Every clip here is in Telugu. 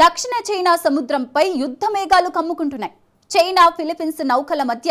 దక్షిణ చైనా సముద్రంపై యుద్ధ మేఘాలు కమ్ముకుంటున్నాయి. చైనా ఫిలిపిన్స్ నౌకల మధ్య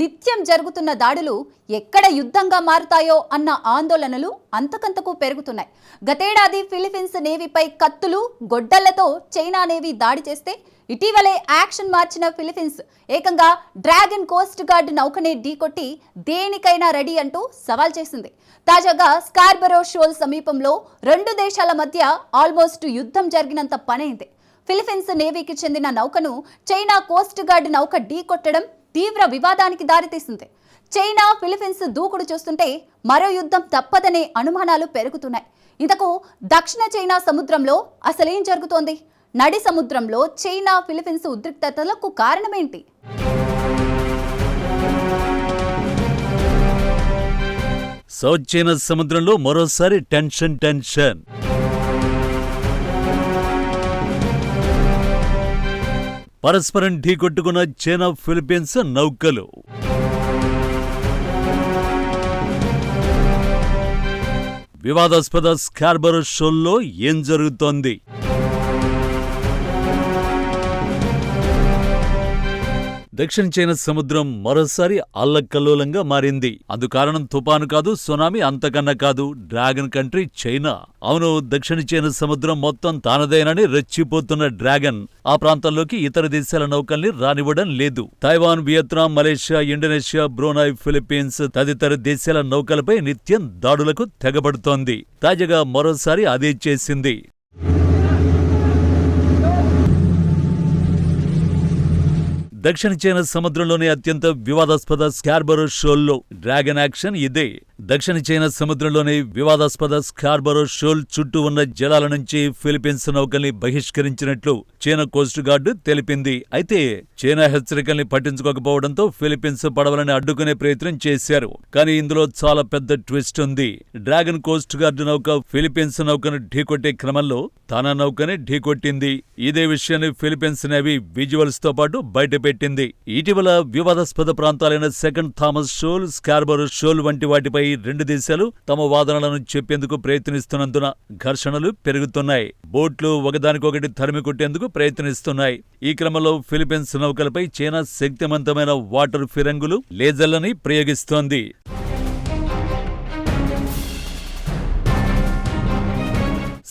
నిత్యం జరుగుతున్న దాడులు ఎక్కడ యుద్ధంగా మారుతాయో అన్న ఆందోళనలు అంతకంతకు పెరుగుతున్నాయి. గతేడాది ఫిలిపిన్స్ నేవీపై కత్తులు గొడ్డళ్ళతో చైనా నేవీ దాడి చేస్తే ఇటీవలే యాక్షన్ మార్చిన ఫిలిపిన్స్ ఏకంగా డ్రాగన్ కోస్ట్ గార్డ్ నౌకనే ఢీకొట్టి దేనికైనా రెడీ అంటూ సవాల్ చేసింది. తాజాగా స్కార్బరో షోల్ సమీపంలో రెండు దేశాల మధ్య ఆల్మోస్ట్ యుద్ధం జరిగినంత పనైంది. ఫిలిపీన్స్ నేవీకి చెందిన నౌకను చైనా కోస్ట్ గార్డ్ నౌక ఢీకొట్టడం తీవ్ర వివాదానికి దారితీసింది. చైనా ఫిలిపీన్స్ దూకుడు చూస్తుంటే మరో యుద్ధం తప్పదనే అనుమానాలు పెరుగుతున్నాయి. ఇంతకు దక్షిణ చైనా సముద్రంలో అసలేం జరుగుతోంది? నడి సముద్రంలో చైనా ఫిలిపీన్స్ ఉద్రిక్తతలకు కారణమేంటి? సౌత్ చైనా సముద్రంలో మరోసారి టెన్షన్ టెన్షన్. పరస్పరం ఢీకొట్టుకున్న చైనా ఫిలిప్పీన్స్ నౌకలు. వివాదాస్పద స్కార్బరో షోల్లో ఏం జరుగుతోంది? దక్షిణ చైనా సముద్రం మరోసారి అల్లకల్లోలంగా మారింది. అందు కారణం తుపాను కాదు సునామీ అంతకన్నా కాదు డ్రాగన్ కంట్రీ చైనా. అవును దక్షిణ చైనా సముద్రం మొత్తం తానదేనని రెచ్చిపోతున్న డ్రాగన్. ఆ ప్రాంతంలోకి ఇతర దేశాల నౌకల్ని రానివ్వడం లేదు. Taiwan Vietnam Malaysia Indonesia Brunei Philippines తదితర దేశాల నౌకలపై నిత్యం దాడులకు తెగబడుతోంది. తాజాగా మరోసారి అదే చేసింది. దక్షిణ చైనా సముద్రంలోని అత్యంత వివాదాస్పద స్కార్బరో షోల్లో డ్రాగన్ యాక్షన్ ఇదే. దక్షిణ చైనా సముద్రంలోని వివాదాస్పద స్కార్బరో షోల్ చుట్టూ ఉన్న జలాల నుంచి ఫిలిప్పీన్స్ నౌకల్ని బహిష్కరించినట్లు చైనా కోస్ట్ గార్డు తెలిపింది. అయితే చైనా హెచ్చరికల్ని పట్టించుకోకపోవడంతో ఫిలిప్పీన్స్ పడవలని అడ్డుకునే ప్రయత్నం చేశారు. కానీ ఇందులో చాలా పెద్ద ట్విస్ట్ ఉంది. డ్రాగన్ కోస్ట్ గార్డు నౌక ఫిలిప్పీన్స్ నౌకను ఢీకొట్టే క్రమంలో తన నౌకని ఢీకొట్టింది. ఇదే విషయాన్ని ఫిలిప్పీన్స్ నేవీ విజువల్స్తో పాటు బయటపెట్టింది. ఇటీవల వివాదాస్పద ప్రాంతాలైన Second Thomas Shoal Scarborough Shoal వంటి వాటిపై రెండు దేశాలు తమ వాదనలను చెప్పేందుకు ప్రయత్నిస్తున్నందున ఘర్షణలు పెరుగుతున్నాయి. బోట్లు ఒకదానికొకటి తరిమి కొట్టేందుకు ప్రయత్నిస్తున్నాయి. ఈ క్రమంలో ఫిలిప్పీన్స్ నౌకలపై చైనా శక్తివంతమైన వాటర్ ఫిరంగులు లేజర్లని ప్రయోగిస్తోంది.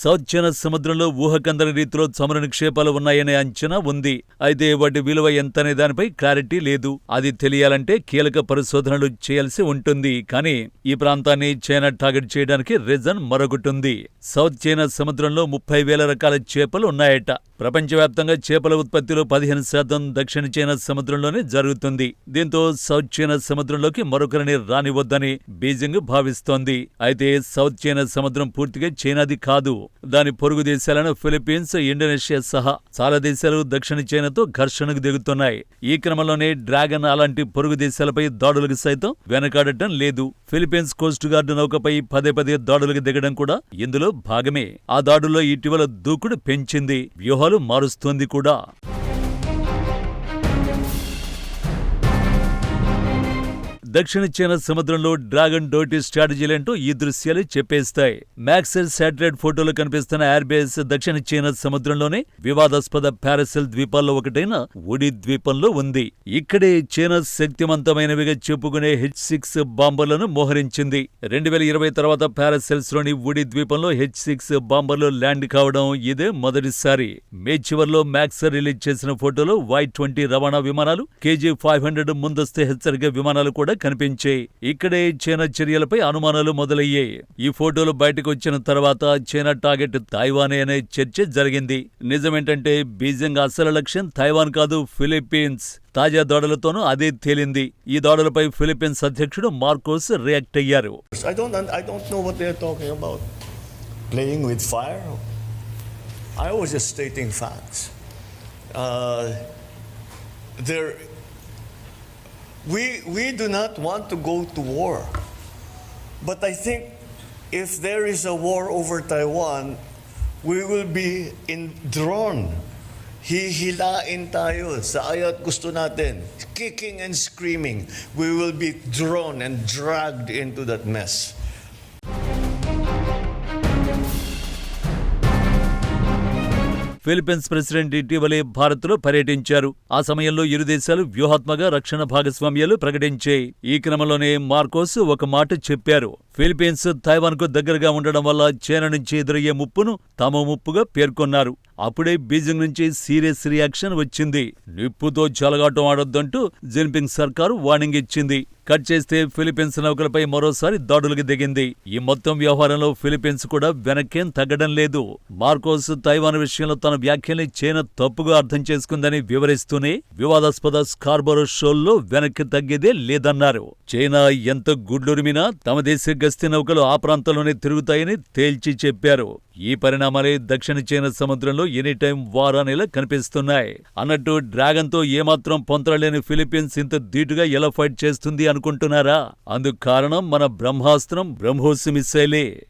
సౌత్ చైనా సముద్రంలో ఊహకందని రీతిలో చమురు నిక్షేపాలు ఉన్నాయనే అంచనా ఉంది. అయితే వాటి విలువ ఎంతనే దానిపై క్లారిటీ లేదు. అది తెలియాలంటే కీలక పరిశోధనలు చేయాల్సి ఉంటుంది. కానీ ఈ ప్రాంతాన్ని చైనా టార్గెట్ చేయడానికి రీజన్ మరొకటి సౌత్ చైనా సముద్రంలో ముప్పై వేల రకాల చేపలు ఉన్నాయట. ప్రపంచవ్యాప్తంగా చేపల ఉత్పత్తిలో పదిహేను శాతం దక్షిణ చైనా సముద్రంలోనే జరుగుతుంది. దీంతో సౌత్ చైనా సముద్రంలోకి మరొకరిని రానివద్దని బీజింగ్ భావిస్తోంది. అయితే సౌత్ చైనా సముద్రం పూర్తిగా చైనాది కాదు. దాని పొరుగు దేశాలను ఫిలిప్పీన్స్ ఇండోనేషియా సహా చాలా దేశాలు దక్షిణ చైనాతో ఘర్షణకు దిగుతున్నాయి. ఈ క్రమంలోనే డ్రాగన్ అలాంటి పొరుగు దేశాలపై దాడులకు సైతం వెనకాడటం లేదు. ఫిలిప్పీన్స్ కోస్ట్ గార్డు నౌకపై పదే పదే దాడులకు దిగడం కూడా ఇందులో భాగమే. ఆ దాడుల్లో ఇటీవల దూకుడు పెంచింది. వ్యూహాలు మారుస్తోంది కూడా. దక్షిణ చైనా సముద్రంలో డ్రాగన్ డోటీ స్ట్రాటజీలేంటో ఈ దృశ్యాలు చెప్పేస్తాయి. మ్యాక్సెల్ శాటిలైట్ ఫోటోలో కనిపిస్తున్న ఎయిర్బేస్ దక్షిణ చైనా సముద్రంలోనే వివాదాస్పద పారాసెల్ ద్వీపాల్లో ఒకటైన ఉడి ద్వీపంలో ఉంది. ఇక్కడే చైనా శక్తివంతమైనవిగా చెప్పుకునే హెచ్ సిక్స్ బాంబర్లను మోహరించింది. రెండు వేల ఇరవై తర్వాత పారాసెల్స్లోని ఉడి ద్వీపంలో హెచ్ సిక్స్ బాంబర్లు ల్యాండ్ కావడం ఇదే మొదటిసారి. మే చివర్లో మ్యాక్సర్ రిలీజ్ చేసిన ఫోటోలో వై ట్వంటీ రవాణా విమానాలు కేజీ ఫైవ్ హండ్రెడ్ ముందస్తు హెచ్చరిక విమానాలు కూడా కనిపించే ఇక్కడే చైనా చర్యలపై అనుమానాలు మొదలయ్యాయి. ఈ ఫోటోలు బయటకు వచ్చిన తర్వాత చైనా టార్గెట్ తైవానే అనే చర్చ జరిగింది. నిజమేంటంటే బీజింగ్ అసలు లక్ష్యం తైవాన్ కాదు ఫిలిప్పీన్స్. తాజా దాడులతోనూ అదే తేలింది. ఈ దాడులపై ఫిలిప్పీన్స్ అధ్యక్షుడు మార్కోస్ రియాక్ట్ అయ్యారు. I was just stating facts. Uh, there, we, we do not want to go to war. But I think if there is a war over Taiwan, we will be in drawn. Hihilain tayo sa ayat gusto natin. Kicking and screaming. We will be drawn and dragged into that mess. Philippines president ఇటీవలే భారత్లో పర్యటించారు. ఆ సమయంలో ఇరు దేశాలు వ్యూహాత్మక రక్షణ భాగస్వామ్యాలు ప్రకటించాయి. ఈ క్రమంలోనే మార్కోస్ ఒక మాట చెప్పారు. ఫిలిప్పీన్స్ తైవాన్కు దగ్గరగా ఉండడం వల్ల చైనా నుంచి ఎదురయ్యే ముప్పును తమ ముప్పుగా పేర్కొన్నారు. అప్పుడే బీజింగ్ నుంచి సీరియస్ రియాక్షన్ వచ్చింది. నిప్పుతో చెలగాటం ఆడొద్దంటూ జిన్పింగ్ సర్కారు వార్నింగ్ ఇచ్చింది. కట్ చేస్తే ఫిలిప్పీన్స్ నౌకలపై మరోసారి దాడులకు దిగింది. ఈ మొత్తం వ్యవహారంలో ఫిలిప్పీన్స్ కూడా వెనక్కేం తగ్గడం లేదు. మార్కోస్ తైవాన్ విషయంలో తన వ్యాఖ్యల్ని చైనా తప్పుగా అర్థం చేసుకుందని వివరిస్తూనే వివాదాస్పద స్కార్బరో షోల్లో వెనక్కి తగ్గేదే లేదన్నారు. చైనా ఎంత గుడ్లురిమినా తమ దేశ గస్తీ నౌకలు ఆ ప్రాంతంలోనే తిరుగుతాయని తేల్చి చెప్పారు. ఈ పరిణామాలే దక్షిణ చైనా సముద్రంలో ఎనీ టైం అనేలా కనిపిస్తున్నాయి. అన్నట్టు డ్రాగన్తో ఏమాత్రం పొంతరలేని ఫిలిప్పీన్స్ ఇంత ధీటుగా ఎలా ఫైట్ చేస్తుంది అనుకుంటున్నారా? అందుకు కారణం మన బ్రహ్మాస్త్రం బ్రహ్మోస్ మిస్సైలే.